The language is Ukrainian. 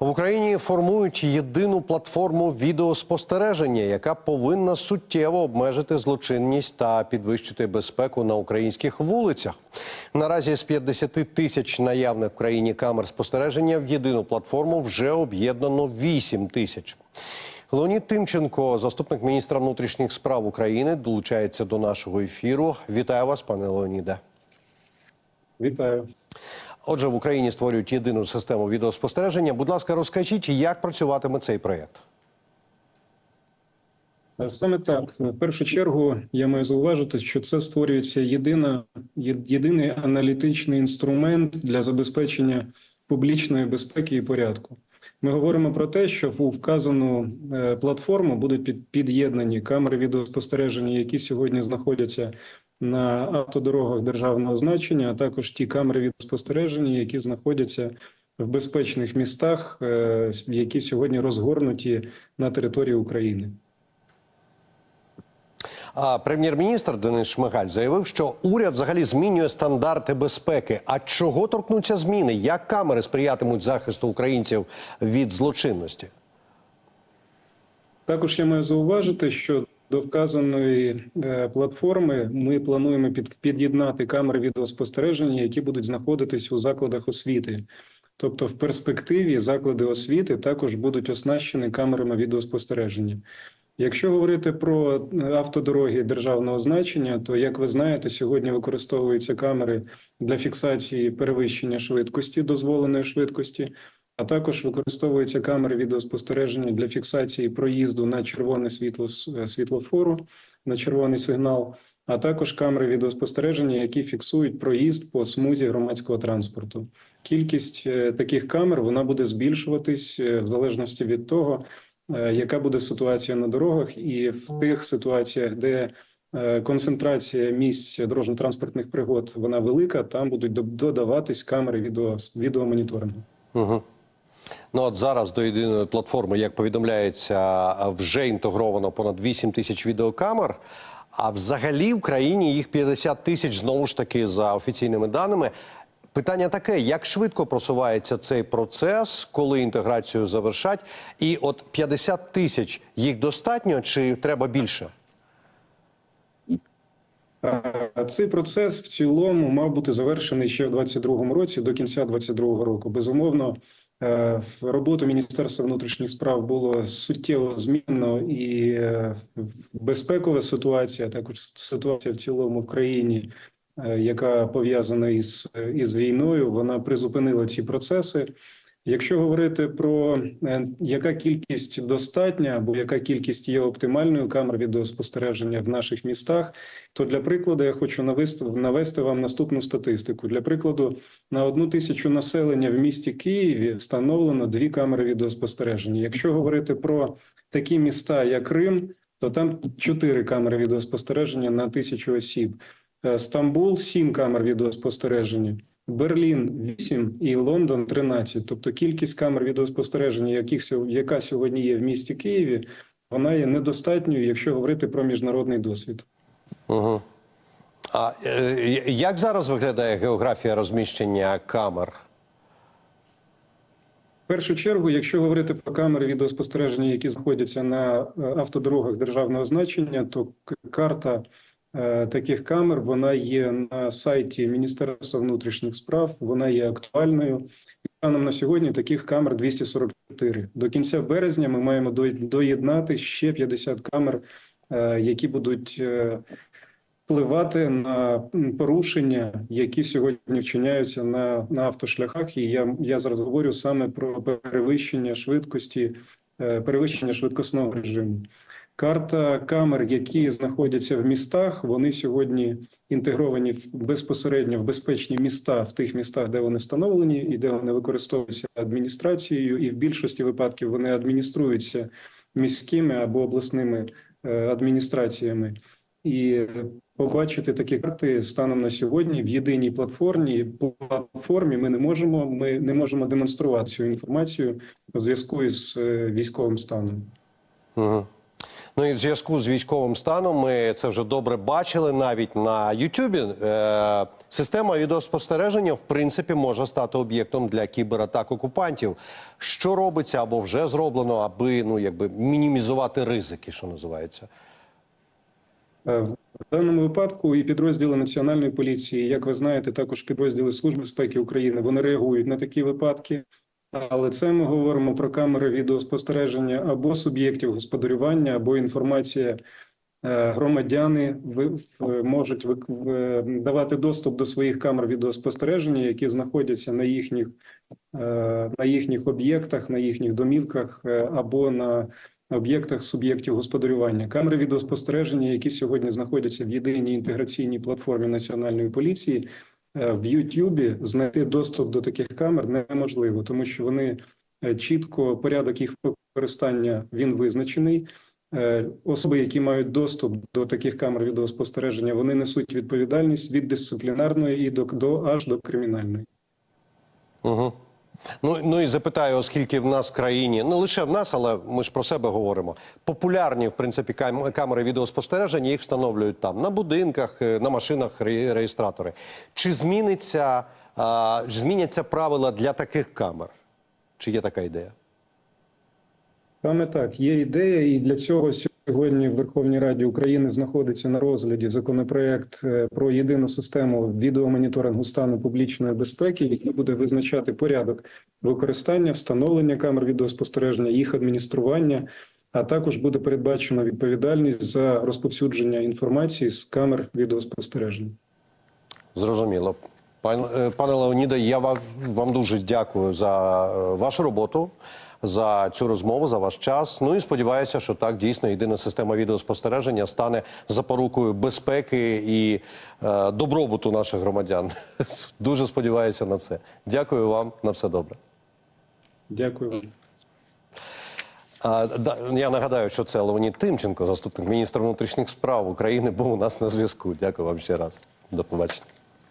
В Україні формують єдину платформу відеоспостереження, яка повинна суттєво обмежити злочинність та підвищити безпеку на українських вулицях. Наразі з 50 тисяч наявних в країні камер спостереження в єдину платформу вже об'єднано 8 тисяч. Леонід Тимченко, заступник міністра внутрішніх справ України, долучається до нашого ефіру. Вітаю вас, пане Леоніде. Вітаю. Отже, в Україні створюють єдину систему відеоспостереження. Будь ласка, розкажіть, як працюватиме цей проєкт? Саме так. В першу чергу я маю зауважити, що це створюється єдина, єдиний аналітичний інструмент для забезпечення публічної безпеки і порядку. Ми говоримо про те, що в вказану е, платформу будуть під, під'єднані камери відеоспостереження, які сьогодні знаходяться на автодорогах державного значення, а також ті камери відеоспостереження, які знаходяться в безпечних містах, е, які сьогодні розгорнуті на території України. А прем'єр-міністр Денис Шмигаль заявив, що уряд взагалі змінює стандарти безпеки. А чого торкнуться зміни? Як камери сприятимуть захисту українців від злочинності? Також я маю зауважити, що до вказаної е, платформи ми плануємо під, під'єднати камери відеоспостереження, які будуть знаходитись у закладах освіти. Тобто, в перспективі заклади освіти також будуть оснащені камерами відеоспостереження. Якщо говорити про е, автодороги державного значення, то як ви знаєте, сьогодні використовуються камери для фіксації перевищення швидкості, дозволеної швидкості, а також використовуються камери відеоспостереження для фіксації проїзду на червоне світло е, світлофору, на червоний сигнал, а також камери відеоспостереження, які фіксують проїзд по смузі громадського транспорту. Кількість е, таких камер вона буде збільшуватись е, в залежності від того, яка буде ситуація на дорогах, і в тих ситуаціях, де концентрація місць дорожньо-транспортних пригод вона велика, там будуть до- додаватись камери відео, відеомоніторингу. Угу. Ну от зараз до єдиної платформи, як повідомляється, вже інтегровано понад 8 тисяч відеокамер. А взагалі в країні їх 50 тисяч знову ж таки за офіційними даними. Питання таке: як швидко просувається цей процес, коли інтеграцію завершать? І от 50 тисяч їх достатньо чи треба більше? Цей процес в цілому мав бути завершений ще в 2022 році, до кінця 2022 року. Безумовно, е, в роботу Міністерства внутрішніх справ було суттєво змінено і е, безпекова ситуація, також ситуація в цілому в країні, е, яка пов'язана із, із війною, вона призупинила ці процеси. Якщо говорити про е, яка кількість достатня або яка кількість є оптимальною камер відеоспостереження в наших містах, то для прикладу я хочу навести, навести вам наступну статистику. Для прикладу, на одну тисячу населення в місті Києві встановлено дві камери відеоспостереження. Якщо говорити про такі міста, як Рим, то там чотири камери відеоспостереження на тисячу осіб. Е, Стамбул сім камер відеоспостереження. Берлін 8 і Лондон 13. Тобто кількість камер відеоспостереження, яких яка сьогодні є в місті Києві, вона є недостатньою, якщо говорити про міжнародний досвід. Угу. А е, як зараз виглядає географія розміщення камер? В першу чергу, якщо говорити про камери відеоспостереження, які знаходяться на е, автодорогах державного значення, то карта таких камер вона є на сайті Міністерства внутрішніх справ, вона є актуальною. Станом на сьогодні таких камер 244. До кінця березня ми маємо доєднати ще 50 камер, е, які будуть е, впливати на порушення, які сьогодні вчиняються на, на автошляхах. І я, я зараз говорю саме про перевищення швидкості, е, перевищення швидкісного режиму. Карта камер, які знаходяться в містах, вони сьогодні інтегровані безпосередньо в безпечні міста в тих містах, де вони встановлені, і де вони використовуються адміністрацією, і в більшості випадків вони адмініструються міськими або обласними е, адміністраціями. І побачити такі карти станом на сьогодні в єдиній платформі платформі ми не можемо. Ми не можемо демонструвати цю інформацію у зв'язку із е, військовим станом. Угу. Ну і в зв'язку з військовим станом ми це вже добре бачили навіть на Ютубі. Е, система відеоспостереження в принципі може стати об'єктом для кібератак окупантів. Що робиться або вже зроблено, аби ну якби мінімізувати ризики, що називається. Е, В даному випадку і підрозділи національної поліції, як ви знаєте, також підрозділи Служби безпеки України, вони реагують на такі випадки. Але це ми говоримо про камери відеоспостереження або суб'єктів господарювання, або інформація. Е, Громадяни можуть вик- давати доступ до своїх камер відеоспостереження, які знаходяться на їхніх е, на їхніх об'єктах, на їхніх домівках е, або на об'єктах суб'єктів господарювання. Камери відеоспостереження, які сьогодні знаходяться в єдиній інтеграційній платформі національної поліції, е, в Ютубі знайти доступ до таких камер неможливо, тому що вони е, чітко порядок їх використання він визначений. Е, Особи, які мають доступ до таких камер відеоспостереження, вони несуть відповідальність від дисциплінарної і до, до аж до кримінальної. Угу. Ну, ну і запитаю, оскільки в нас в країні, не лише в нас, але ми ж про себе говоримо. Популярні, в принципі, кам- камери відеоспостереження, їх встановлюють там на будинках, е, на машинах ре- реєстратори. Чи зміниться, а, зміняться правила для таких камер? Чи є така ідея? Саме так є ідея, і для цього сьогодні в Верховній Раді України знаходиться на розгляді законопроект е, про єдину систему відеомоніторингу стану публічної безпеки, який буде визначати порядок використання, встановлення камер відеоспостереження, їх адміністрування. А також буде передбачена відповідальність за розповсюдження інформації з камер відеоспостереження. Зрозуміло. Е, пане Леоніде, я вам, вам дуже дякую за е, вашу роботу, за цю розмову, за ваш час. Ну і сподіваюся, що так дійсно єдина система відеоспостереження стане запорукою безпеки і е, добробуту наших громадян. Дуже сподіваюся на це. Дякую вам на все добре. Дякую вам. Я нагадаю, що це Леонід Тимченко, заступник міністра внутрішніх справ України, був у нас на зв'язку. Дякую вам ще раз. До побачення.